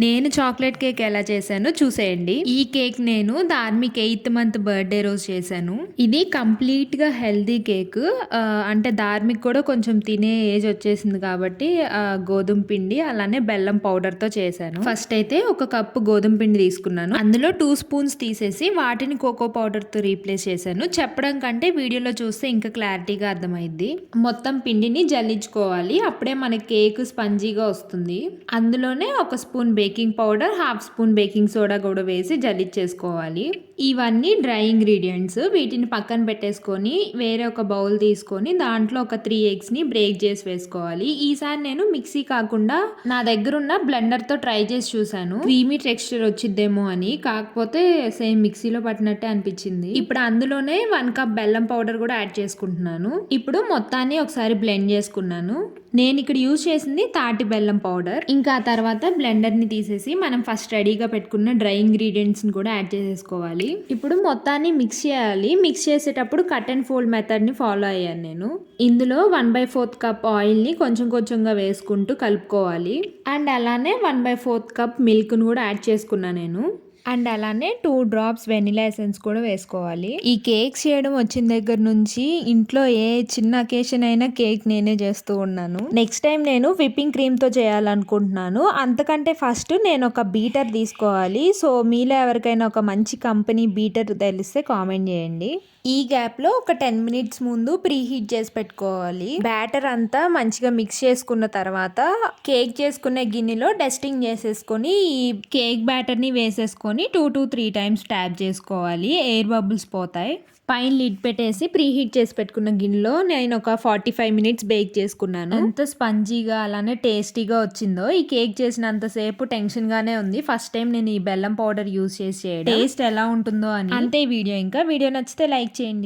నేను chocolate cake ఎలా చేశానో చూసేయండి. ఈ కేక్ నేను ధార్మిక్ ఎయిత్ మంత్ బర్త్డే రోజు చేశాను. ఇది కంప్లీట్గా హెల్దీ కేక్. అంటే ధార్మిక్ కూడా కొంచెం తినే ఏజ్ వచ్చేసింది కాబట్టి గోధుమ పిండి అలానే బెల్లం పౌడర్తో చేశాను. ఫస్ట్ అయితే ఒక కప్పు గోధుమ పిండి తీసుకున్నాను. అందులో టూ స్పూన్స్ తీసేసి వాటిని కోకో పౌడర్తో రీప్లేస్ చేశాను. చెప్పడం కంటే వీడియోలో చూస్తే ఇంకా క్లారిటీగా అర్థమైద్ది. మొత్తం పిండిని జల్లించుకోవాలి. అప్పుడే మన కేక్ స్పంజీగా వస్తుంది. అందులోనే ఒక spoon baking powder half spoon baking soda కూడా వేసి జల్లిచ్చేసుకోవాలి. ఇవన్నీ డ్రై ఇంగ్రీడియంట్స్. వీటిని పక్కన పెట్టేసుకొని వేరే ఒక బౌల్ తీసుకొని దాంట్లో ఒక త్రీ ఎగ్స్ని బ్రేక్ చేసి వేసుకోవాలి. ఈసారి నేను మిక్సీ కాకుండా నా దగ్గర ఉన్న బ్లెండర్తో ట్రై చేసి చూసాను క్రీమీ టెక్స్చర్ వచ్చిద్దేమో అని. కాకపోతే సేమ్ మిక్సీలో పట్టినట్టే అనిపించింది. ఇప్పుడు అందులోనే వన్ కప్ బెల్లం పౌడర్ కూడా యాడ్ చేసుకుంటున్నాను. ఇప్పుడు మొత్తాన్ని ఒకసారి బ్లెండ్ చేసుకున్నాను. నేను ఇక్కడ యూజ్ చేసింది తాటి బెల్లం పౌడర్ ఇంకా ఆ తర్వాత బ్లెండర్ని తీసేసి మనం ఫస్ట్ రెడీగా పెట్టుకున్న డ్రై ఇంగ్రీడియంట్స్ని కూడా యాడ్ చేసేసుకోవాలి. ఇప్పుడు మొత్తాన్ని మిక్స్ చేయాలి. మిక్స్ చేసేటప్పుడు కట్ అండ్ ఫోల్డ్ మెథడ్ని ఫాలో అయ్యాను నేను. ఇందులో వన్ బై ఫోర్త్ కప్ ఆయిల్ని కొంచెం కొంచెంగా వేసుకుంటూ కలుపుకోవాలి. అండ్ అలానే వన్ బై ఫోర్త్ కప్ మిల్క్ను కూడా యాడ్ చేసుకున్నా నేను. అండ్ అలానే టూ డ్రాప్స్ వెనిలా ఎసెన్స్ కూడా వేసుకోవాలి. ఈ కేక్ చేయడం వచ్చిన దగ్గర నుంచి ఇంట్లో ఏ చిన్న అకేషన్ అయినా కేక్ నేనే చేస్తూ ఉన్నాను. నెక్స్ట్ టైం నేను విప్పింగ్ క్రీమ్తో చేయాలనుకుంటున్నాను. అంతకంటే ఫస్ట్ నేను ఒక బీటర్ తీసుకోవాలి. సో మీలో ఎవరికైనా ఒక మంచి కంపెనీ బీటర్ తెలిస్తే కామెంట్ చేయండి. ఈ గ్యాప్లో ఒక టెన్ మినిట్స్ ముందు ప్రీ హీట్ చేసి పెట్టుకోవాలి. బ్యాటర్ అంతా మంచిగా మిక్స్ చేసుకున్న తర్వాత కేక్ చేసుకునే గిన్నెలో డస్టింగ్ చేసేసుకొని ఈ కేక్ బ్యాటర్ని వేసేసుకొని two to three times tap చేసుకోవాలి. ఎయిర్ బబుల్స్ పోతాయి. పైన లిడ్ పెట్టేసి ప్రీ హీట్ చేసి పెట్టుకున్న గిన్నెలో నేను ఒక ఫార్టీ ఫైవ్ మినిట్స్ బేక్ చేసుకున్నాను. ఎంత స్పంజీగా అలానే టేస్టీగా వచ్చిందో. ఈ కేక్ చేసినంతసేపు టెన్షన్ గానే ఉంది. ఫస్ట్ టైం నేను ఈ బెల్లం పౌడర్ యూస్ చేసి టేస్ట్ ఎలా ఉంటుందో అని. అంతే వీడియో ఇంకా. వీడియో నచ్చితే లైక్ చేయండి.